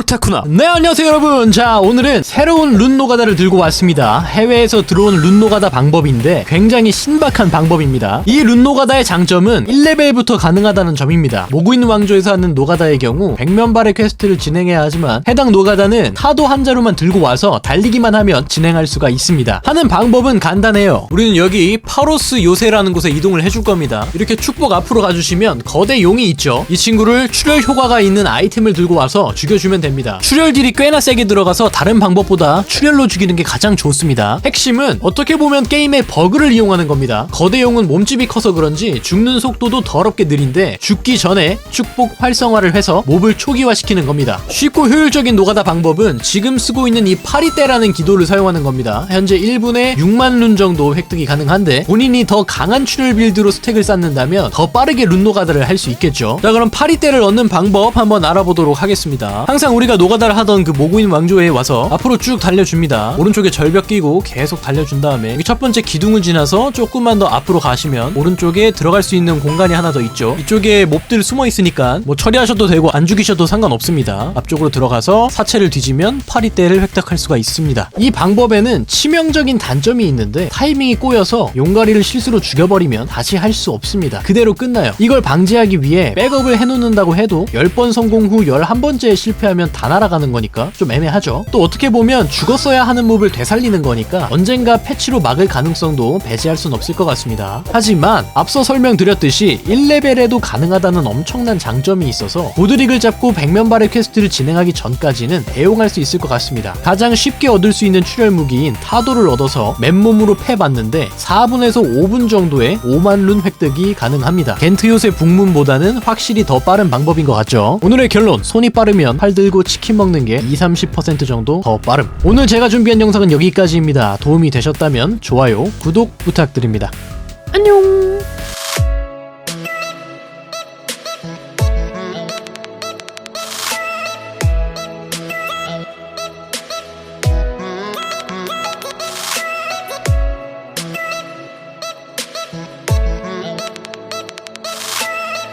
옳다쿠나. 네 안녕하세요 여러분. 자 오늘은 새로운 룬 노가다를 들고 왔습니다. 해외에서 들어온 룬 노가다 방법인데 굉장히 신박한 방법입니다. 이 룬 노가다의 장점은 1레벨부터 가능하다는 점입니다. 모구인 왕조에서 하는 노가다의 경우 백면발의 퀘스트를 진행해야 하지만 해당 노가다는 타도 한 자루만 들고 와서 달리기만 하면 진행할 수가 있습니다. 하는 방법은 간단해요. 우리는 여기 파로스 요새라는 곳에 이동을 해줄 겁니다. 이렇게 축복 앞으로 가주시면 거대 용이 있죠. 이 친구를 출혈 효과가 있는 아이템을 들고 와서 죽여주면 됩니다. 출혈 딜이 꽤나 세게 들어가서 다른 방법보다 출혈로 죽이는 게 가장 좋습니다. 핵심은 어떻게 보면 게임의 버그를 이용하는 겁니다. 거대용은 몸집이 커서 그런지 죽는 속도도 더럽게 느린데 죽기 전에 축복 활성화를 해서 몹을 초기화시키는 겁니다. 쉽고 효율적인 노가다 방법은 지금 쓰고 있는 이 파리떼라는 기도를 사용하는 겁니다. 현재 1분에 6만 룬 정도 획득이 가능한데 본인이 더 강한 출혈 빌드로 스택을 쌓는다면 더 빠르게 룬 노가다를 할 수 있겠죠. 자 그럼 파리떼를 얻는 방법 한번 알아보도록 하겠습니다. 항상 우리가 노가다를 하던 그 모구인 왕조에 와서 앞으로 쭉 달려줍니다. 오른쪽에 절벽 끼고 계속 달려준 다음에 첫 번째 기둥을 지나서 조금만 더 앞으로 가시면 오른쪽에 들어갈 수 있는 공간이 하나 더 있죠. 이쪽에 몹들 숨어 있으니까 뭐 처리하셔도 되고 안 죽이셔도 상관없습니다. 앞쪽으로 들어가서 사체를 뒤지면 파리떼를 획득할 수가 있습니다. 이 방법에는 치명적인 단점이 있는데 타이밍이 꼬여서 용가리를 실수로 죽여버리면 다시 할 수 없습니다. 그대로 끝나요. 이걸 방지하기 위해 백업을 해놓는다고 해도 10번 성공 후 11번째에 실패하면 다 날아가는 거니까 좀 애매하죠. 또 어떻게 보면 죽었어야 하는 몹을 되살리는 거니까 언젠가 패치로 막을 가능성도 배제할 순 없을 것 같습니다. 하지만 앞서 설명드렸듯이 1레벨에도 가능하다는 엄청난 장점이 있어서 보드릭을 잡고 백면발의 퀘스트를 진행하기 전까지는 애용할 수 있을 것 같습니다. 가장 쉽게 얻을 수 있는 출혈 무기인 타도를 얻어서 맨몸으로 패봤는데 4분에서 5분 정도에 5만 룬 획득이 가능합니다. 겐트 요새 북문보다는 확실히 더 빠른 방법인 것 같죠. 오늘의 결론 손이 빠르면 팔 들고 치킨 먹는 게 2, 30% 정도 더 빠름. 오늘 제가 준비한 영상은 여기까지입니다. 도움이 되셨다면 좋아요, 구독 부탁드립니다. 안녕.